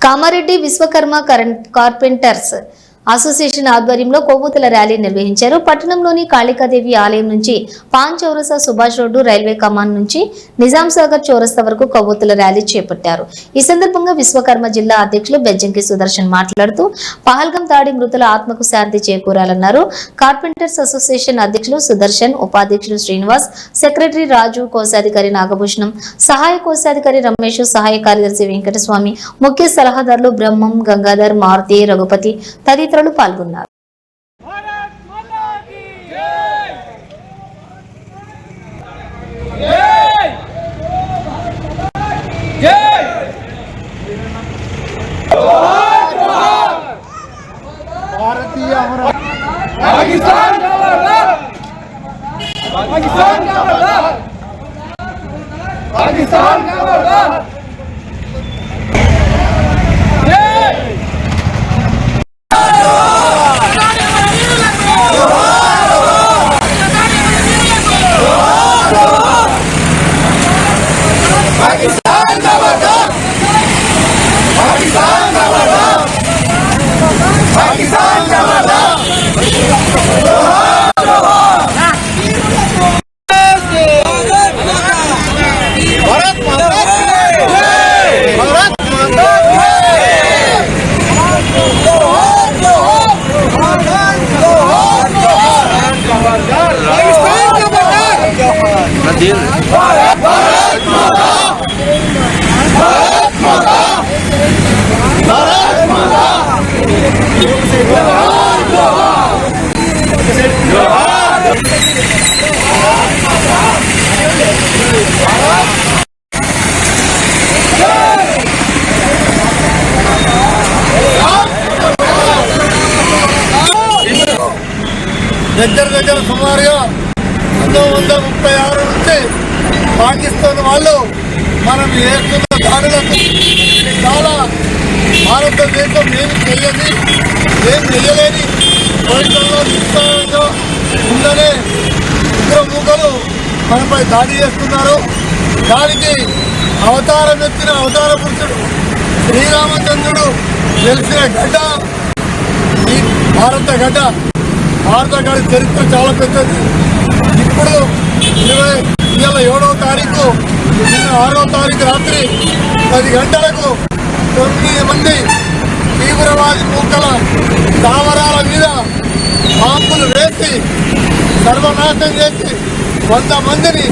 Kamareddy Vishwakarma current carpenters association ఆధ్వర్యంలో కొవ్వొత్తుల rally నిర్వహించారు. పట్టణంలోని కాళికాదేవి ఆలయం నుంచి పాన్ చౌరసా సుభాష్ రోడ్డు రైల్వే కమాన్ నుంచి నిజాం సాగర్ చౌరస్తా వరకు కొవ్వొత్తుల ర్యాలీ చేపట్టారు. ఈ సందర్భంగా విశ్వకర్మ జిల్లా అధ్యక్షులు బెజ్జంకి సుదర్శన్ మాట్లాడుతూ పహల్గం దాడి మృతుల ఆత్మకు శాంతి చేకూరాలన్నారు. కార్పెంటర్స్ అసోసియేషన్ అధ్యక్షులు సుదర్శన్ ఉపాధ్యక్షులు శ్రీనివాస్ సెక్రటరీ రాజు కోశాధికారి నాగభూషణం సహాయ కోశాధికారి రమేష్ సహాయ కార్యదర్శి వెంకటస్వామి ముఖ్య సలహాదారులు బ్రహ్మం గంగాధర్ మారుతి రఘుపతి తదితరులు పాల్గొన్నారు. పాకిస్తాన్ పాకిస్తాన్ జబర్దస్త్! దగ్గర దగ్గర సుమారుగా పంతొమ్మిది వందల ముప్పై ఆరు నుంచి పాకిస్తాన్ వాళ్ళు మనం వేస్తున్న దాడులకు చాలా భారతదేశం ఏమి చెయ్యని ఏం చెయ్యలేని దేశంలో నిస్సారంగా ఉందనే ఉగ్రమూకలు మనపై దాడి చేస్తున్నారు. దానికి అవతారం ఎత్తిన అవతార పురుషుడు శ్రీరామచంద్రుడు తెలిసిన గడ్డ ఈ భారత గడ్డ భారత గడ్డ చరిత్ర చాలా పెద్దది. ఇప్పుడు ఇరవై ఇవాళ ఏడవ తారీఖు. నిన్న ఆరో తారీఖు రాత్రి పది గంటలకు తొమ్మిది మంది తీవ్రవాది మూకల స్థావరాల మీద బాంబులు వేసి సర్వనాశనం చేసి వంద మందిని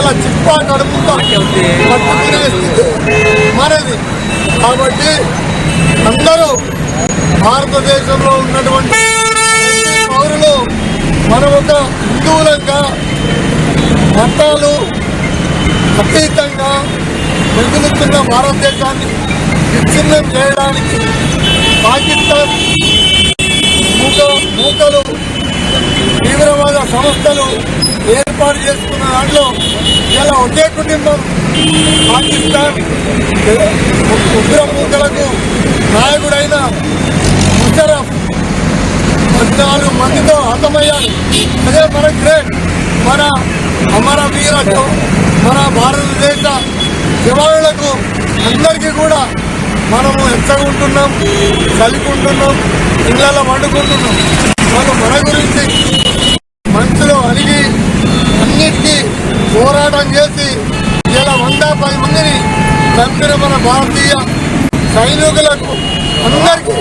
ఇలా చిప్పా కడుపుతో పట్టుకునే స్థితి మనది కాబట్టి అందరూ భారతదేశంలో ఉన్నటువంటి పౌరులు మనం ఒక హిందువులంగా మతాలు అతీతంగా మెదులుతున్న భారతదేశాన్ని విచ్ఛిన్నం చేయడానికి పాకిస్తాన్ మూక మూకలు తీవ్రవాద సంస్థలు ఏర్పాటు చేసుకున్న దాంట్లో ఇలా ఒకే కుటుంబం పాకిస్తాన్ ఉగ్రమూకలకు నాయకుడైన ముషరఫ్ పద్నాలుగు మందితో హతమయ్యారు అదే మన గ్రేట్ మన అమర వీర మన భారతదేశ జవానులకు అందరికీ కూడా మనము ఎచ్చగుంటున్నాం చలికుంటున్నాం ఇళ్ళలో వండుకుంటున్నాం. మనం మన గురించి మనసులో అలిగి పోరాటం చేసి ఇలా వంద పది మందిని చంపిన మన భారతీయ సైనికులకు అందరికీ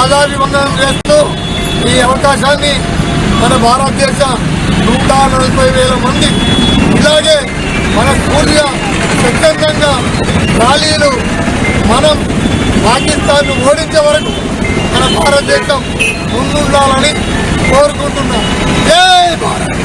ఆదాభివందనం చేస్తూ ఈ అవకాశాన్ని మన భారతదేశ నూట నలభై వేల మంది ఇలాగే మన స్ఫూర్తిగా స్వచ్ఛందంగా ఖాళీలు మనం పాకిస్తాన్ను ఓడించే వరకు మన భారతదేశం ముందుండాలని కోరుకుంటున్నాం. జై భారత్!